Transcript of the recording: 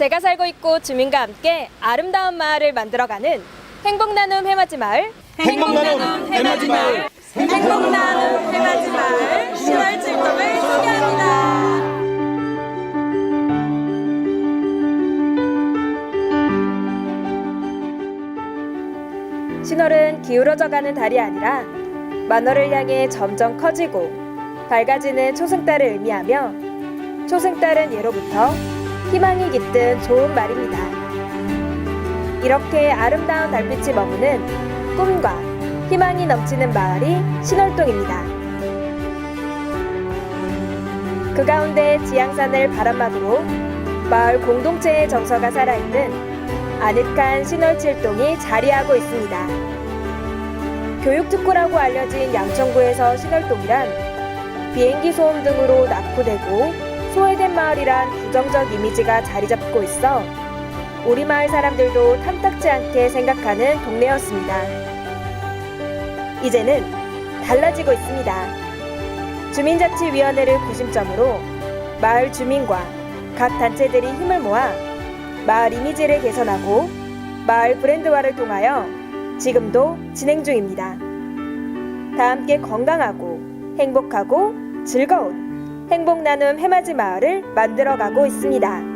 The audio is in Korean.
제가 살고 있고 주민과 함께 아름다운 마을을 만들어가는 행복 나눔 해맞이 마을. 행복 나눔 해맞이 마을. 행복 나눔 해맞이 마을. 10월 질동을 소개합니다. 신월은 기울어져가는 달이 아니라 만월을 향해 점점 커지고 밝아지는 초승달을 의미하며 초승달은 예로부터 희망이 깃든 좋은 말입니다. 이렇게 아름다운 달빛이 머무는 꿈과 희망이 넘치는 마을이 신월동입니다. 그 가운데 지향산을 바람막으로 마을 공동체의 정서가 살아있는 아늑한 신월칠동이 자리하고 있습니다. 교육특구라고 알려진 양천구에서 신월동이란 비행기 소음 등으로 낙후되고 소외된 마을이란 부정적 이미지가 자리 잡고 있어 우리 마을 사람들도 탐탁지 않게 생각하는 동네였습니다. 이제는 달라지고 있습니다. 주민자치위원회를 구심점으로 마을 주민과 각 단체들이 힘을 모아 마을 이미지를 개선하고 마을 브랜드화를 통하여 지금도 진행 중입니다. 다 함께 건강하고 행복하고 즐거운 행복 나눔 해맞이 마을을 만들어가고 있습니다.